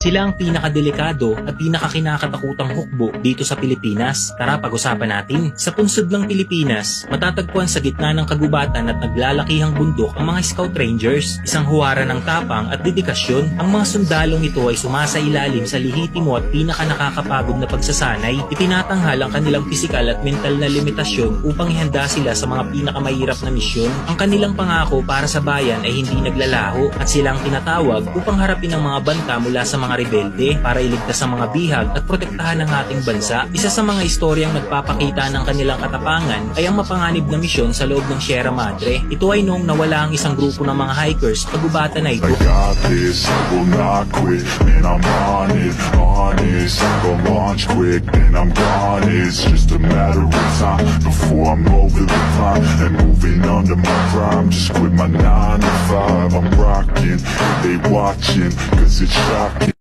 Sila ang pinakadelikado at pinakakinakatakutang hukbo dito sa Pilipinas. Tara pag-usapan natin. Sa punsod ng Pilipinas, matatagpuan sa gitna ng kagubatan at naglalakihang bundok ang mga Scout Rangers. Isang huwara ng tapang at dedikasyon. Ang mga sundalong ito ay sumasailalim sa lihitimo at pinakanakakapagod na pagsasanay. Itinatanghal ang kanilang pisikal at mental na limitasyon upang ihanda sila sa mga pinakamahirap na misyon. Ang kanilang pangako para sa bayan ay hindi naglalaho at silang tinatawag upang harapin ang mga banta mula sa mga rebelde para iligtas ang mga bihag at protektahan ang ating bansa. Isa sa mga istoryang nagpapakita ng kanilang katapangan ay ang mapanganib na misyon sa loob ng Sierra Madre. Ito ay noong nawala ang isang grupo ng mga hikers sa gubatan na ito. I got quit, man, I'm on it, honest, I'm and just a matter of time, before I'm over the climb, and moving under my prime, just quit my 9 to 5, I'm rocking, they watching, cause it's shocking.